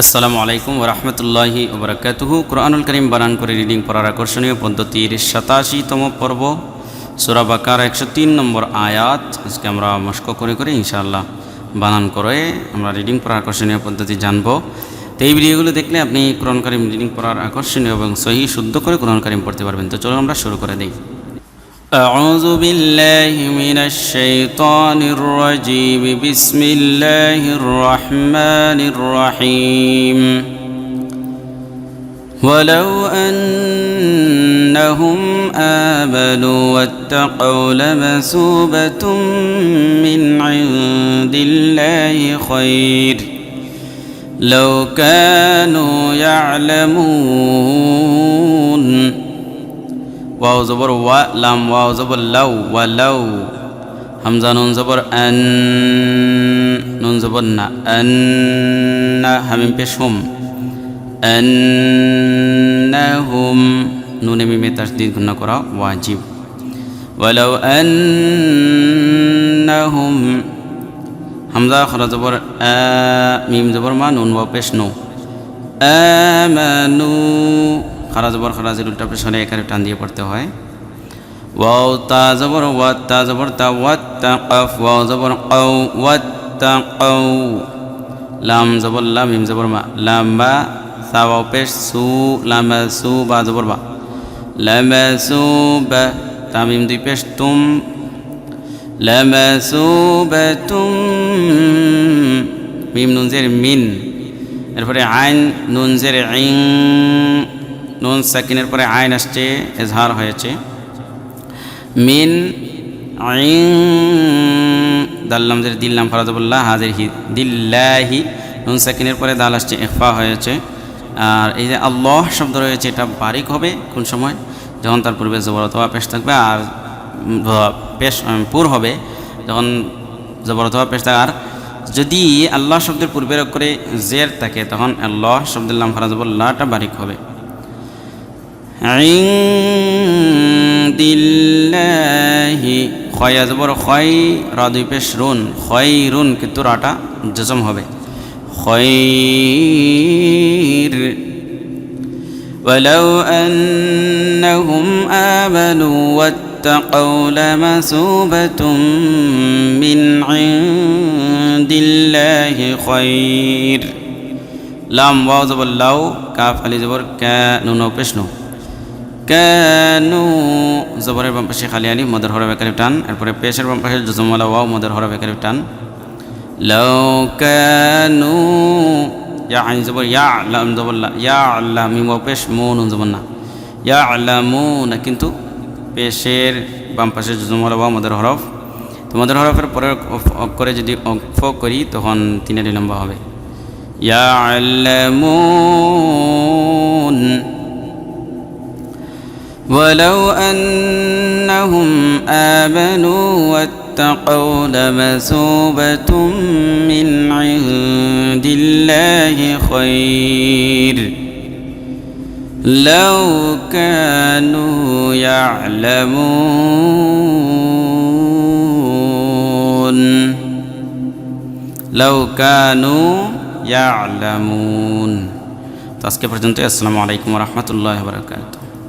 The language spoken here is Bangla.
আসসালামু আলাইকুম ওরহমতুল্লাহি ওবরাকাতুহু কোরআনুল করিম বানান করে রিডিং পড়ার আকর্ষণীয় পদ্ধতির সাতাশিতম পর্ব, সুরা বাকার একশো তিন নম্বর আয়াত। আজকে আমরা মস্ক করে করে ইনশাআল্লাহ বানান করে আমরা রিডিং পড়ার আকর্ষণীয় পদ্ধতি জানব। তো এই ভিডিওগুলো দেখলে আপনি কোরআন করিম রিডিং পড়ার আকর্ষণীয় এবং সহি, শুদ্ধ করে কোরআন করিম পড়তে পারবেন। তো চলুন আমরা শুরু করে দিই। أعوذ بالله من الشيطان الرجيم. بسم الله الرحمن الرحيم. ولو أنهم آمنوا واتقوا لمثوبة من عند الله خير. لو كانوا يعلمون ওয়াও জবর ওয়া লাম, ওয়াও জবর লাউ, ওয়া লাউ। হামজা নুন জবর আন, নুন জবর না, আন না, হামিম পেশ হুম। আন্নাহুম নুনে মিমে তাসদিদ গুণ করা ওয়াজিব। ওয়ালাউ আন্নাহুম হামজা খরা জবর মিম জবর মা, নুন ওয়া পেশ নো আমানু খারা জবর খারাজের উল্টা পেছনে একারে টান দিয়ে পড়তে হয়। ওয়াও, তা জবর ওয়াত তা জবর, তা ওয়াত তা কফ, ওয়াও, জবর, কাউ ওয়াত তা কাউ। লাম জবর, লাম, মিম জবর, মা, লাম, বা, সা, ওয়াও, পেশ, সু, লাম সু, বা, জবর, বা। লাম সু, বা, তা, মিম, দুই, পেশ, তুম। লাম সু, বা, তুম। মিম নুনজের মিন। এরপরে আইন নুনজের ইং। নুন সাকিনের পরে আইন আসছে, এজহার হয়েছে। মিন আইন যে দিল্লাম ফরাজবুল্লাহ হাজির হি দিল্লাহি নুন সাকিনের পরে দাল আসছে ইফা হয়েছে। আর এই যে আল্লাহ শব্দ রয়েছে, এটা বারিক হবে কোন সময়? যখন তার পূর্বে জবর অথবা পেশ থাকবে আর পেশ পুর হবে, যখন জবর অথবা পেশ থাকে আর যদি আল্লাহ শব্দের পূর্বের করে জের থাকে, তখন আল্লাহ শব্দুল্লাহ ফরাজবুল্লাহটা বারিক হবে। দিল্লাহি খয় আজবর খয় রাদুই পেশ রুন খয় রুন কিন্তু রাটা জজম হবে খৈর ولو أنهم آمنوا واتقوا لمثوبة من عند الله خير লাম ওয়াও জবর লাউ কাফ আলি জবর কা নুন পেশনু কেনু। জবরের বাম খালি আলি মদের হরব বেকারি টান। এরপরে পেশের বাম পাশে জুজমালা ওয়াও, মদের হরব একালিফ টান। লও কানু। ইয়া আইন জবর, ইয়া আল্লাহ জবল্লা ইয়া আল্লাহ মিম পেশ মুন জবন্না ইয়া আল্লাহ না কিন্তু পেশের বাম পাশে জুজমালা ওয়াও, মদের হরফ। তো মদের হরফের পরে করে যদি অক্ষ করি, তখন তিনটি লম্বা হবে। ইয়া আল্লাহ ولو أنهم آمنوا واتقوا لمثوبة من عند الله خير لو كانوا يعلمون لو كانوا ইয়ালামুন তো আজকে পর্যন্ত আসসালামু আলাইকুম রহমতুল্লাহ বারকাত